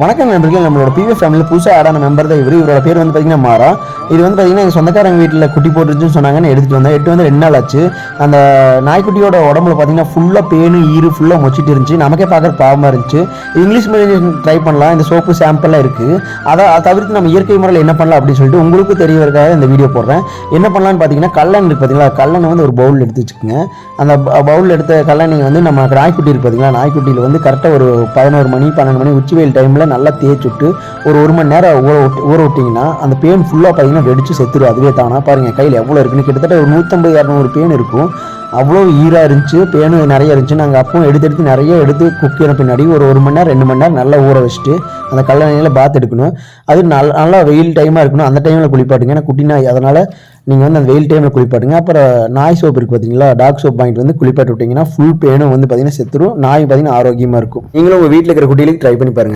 வணக்கம் நண்பர்களே நம்மளோட பிவி ஃபேமிலியில் புதுசாக ஆடான மெம்பர் தான் இவர். இவரோட பேர் வந்து பார்த்தீங்கன்னா மாறா. இது வந்து பார்த்தீங்கன்னா எங்கள் சொந்தக்காரங்க வீட்டில் குட்டி போட்டுருச்சுன்னு சொன்னாங்கன்னு எடுத்துகிட்டு வந்தேன். எட்டு வந்து ரெண்டு நாள் ஆச்சு. அந்த நாய்க்குட்டியோட உடம்புல பார்த்தீங்கன்னா ஃபுல்லாக பேனு ஈரு ஃபுல்லாக மொச்சிட்டு இருந்துச்சு. நமக்கே பார்க்குற பாவமாக இருந்துச்சு. இங்கிலீஷ் மெடிசன் ட்ரை பண்ணலாம். இந்த சோப்பு சாம்பிள்லாம் இருக்குது அதை அதை தவிர்த்து நம்ம இயற்கை முறையில் என்ன பண்ணலாம் அப்படின்னு சொல்லிட்டு உங்களுக்கு தெரியவதற்காக இந்த வீடியோ போடுறேன். என்ன பண்ணலான்னு பார்த்தீங்கன்னா கல்லன் இருக்குது பார்த்தீங்களா கல்லணை வந்து ஒரு பவுல் எடுத்து வச்சுக்கோங்க. அந்த பவுலில் எடுத்த கல்லணை வந்து நம்ம நாய்க்குட்டி இருக்கு பார்த்தீங்களா நாய்க்குட்டியில் வந்து கரெக்டாக ஒரு பதினோரு மணி பன்னெண்டு மணி உச்சி வெயில் டைமில் நல்லா தேய்ச்சி விட்டு ஒரு ஒரு மணி நேரம் ஊற விட்டு ஊற விட்டிங்கன்னா அந்த பேன் ஃபுல்லாக பார்த்தீங்கன்னா வெடிச்சு செத்துடும் அதுவே தானா? பாருங்கள் கையில் எவ்வளோ இருக்குன்னு. கிட்டத்தட்ட ஒரு நூற்றம்பது இரநூறு பேன் இருக்கும். அவ்வளோ ஈராக இருந்துச்சு. பேனு நிறைய இருந்துச்சு. நாங்கள் அப்பவும் எடுத்து எடுத்து நிறைய எடுத்து குக்கிற பின்னாடி ஒரு ஒரு மணி நேரம் ரெண்டு மணி நேரம் நல்லா ஊற வச்சுட்டு அந்த கல்லணையில் பாத் எடுக்கணும். அது நல்ல நல்லா வெயில் டைமாக இருக்கணும். அந்த டைமில் குளிப்பாட்டுங்க. ஏன்னா குட்டி நாய் அதனால் நீங்கள் வந்து அந்த வெயில் டைமில் குளிப்பாட்டுங்க. அப்புறம் நாய் சோப் இருக்குது பார்த்தீங்களா டாக் சோப் வாங்கிட்டு வந்து குளிப்பாட்டு விட்டிங்கன்னா ஃபுல் பேனும் வந்து பார்த்தீங்கன்னா செத்துரும். நாய் பார்த்தீங்கன்னா ஆரோக்கியமாக இருக்கும். நீங்களும் உங்கள் வீட்டில் இருக்கிற குட்டிகளுக்கு ட்ரை பண்ணி பாருங்கள்